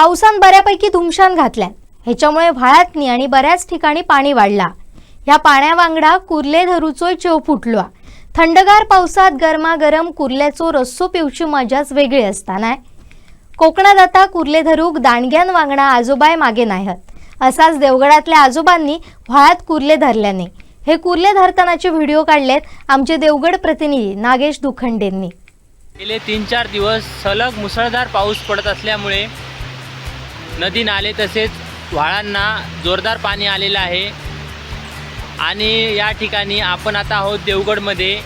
पावसान बऱ्यापैकी धुमशान घातल्या. ह्याच्यामुळे व्हाळातनी आणि बऱ्याच ठिकाणी पाणी वाढला. ह्या पाण्यावांगडा कुर्ले धरूचोय चेव फुटलो थंडगार पावसात गरमागरम कुर्ल्याचो रस्सो पिवची मजाच वेगळी असताना कोकणात आता कुर्ले धरूक दांडग्यान वांगडा आजोबाय मागे नाहीत असाच देवगडातल्या आजोबांनी व्हाळात कुर्ले धरल्याने. हे कुर्ले धरतानाचे व्हिडिओ काढलेत आमचे देवगड प्रतिनिधी नागेश दुखंडेंनी. गेले तीन चार दिवस सलग मुसळधार पाऊस पडत असल्यामुळे नदी नाले तसेच व्हाळांना जोरदार पाणी आलेलं आहे. आणि या ठिकाणी आपण आता आहोत देवगडमध्ये.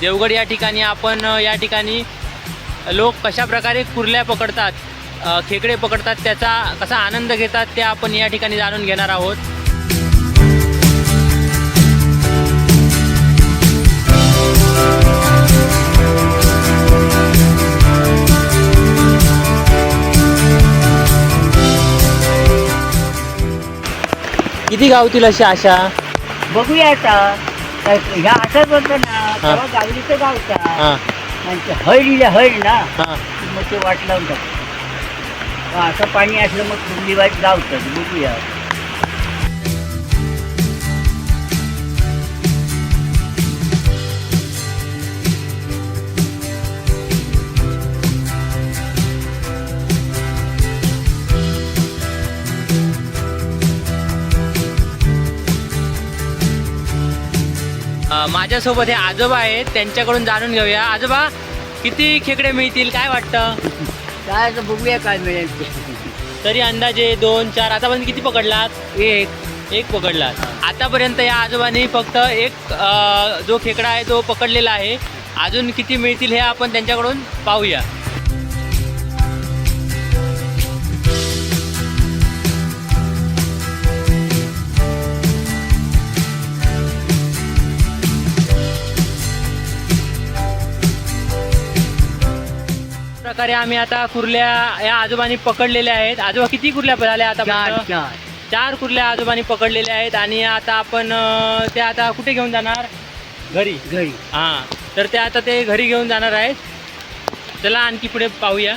देवगड या ठिकाणी आपण या ठिकाणी लोक कशा प्रकारे कुर्ल्या पकडतात खेकडे पकडतात त्याचा कसा आनंद घेतात ते आपण या ठिकाणी जाणून घेणार आहोत. किती गावतील अशा आशा? बघूया आता. ह्या असंच होतं ना तेव्हा गावलीचं गावचा हां. आणि ते हळ हळ ना हां. मग ते वाट लावून टाकतो असं पाणी असलं मग कुंडली वाट गावतं बघूया. माझ्यासोबत हे आजोबा आहेत. त्यांच्याकडून जाणून घेऊया. आजोबा किती खेकडे मिळतील? काय वाटतं? काय आता बघूया काय मिळेल ते. तरी अंदाजे दोन चार. आतापर्यंत किती पकडलात? एक. एक पकडलात. आतापर्यंत या आजोबांनी फक्त एक अ, जो खेकडा आहे तो पकडलेला आहे. अजून किती मिळतील हे आपण त्यांच्याकडून पाहूया. प्रकारे आम्ही आता कुर्ल्या या आजोबांनी पकडलेल्या आहेत. आजोबा किती कुर्ल्या झाल्या चार आता चार. चार कुर्ल्या आजोबांनी पकडलेल्या आहेत आणि आता आपण ते आता कुठे घेऊन जाणार? घरी घरी. हां. तर ते आता ते घरी घेऊन जाणार आहेत. चला आणखी पुढे पाहूया.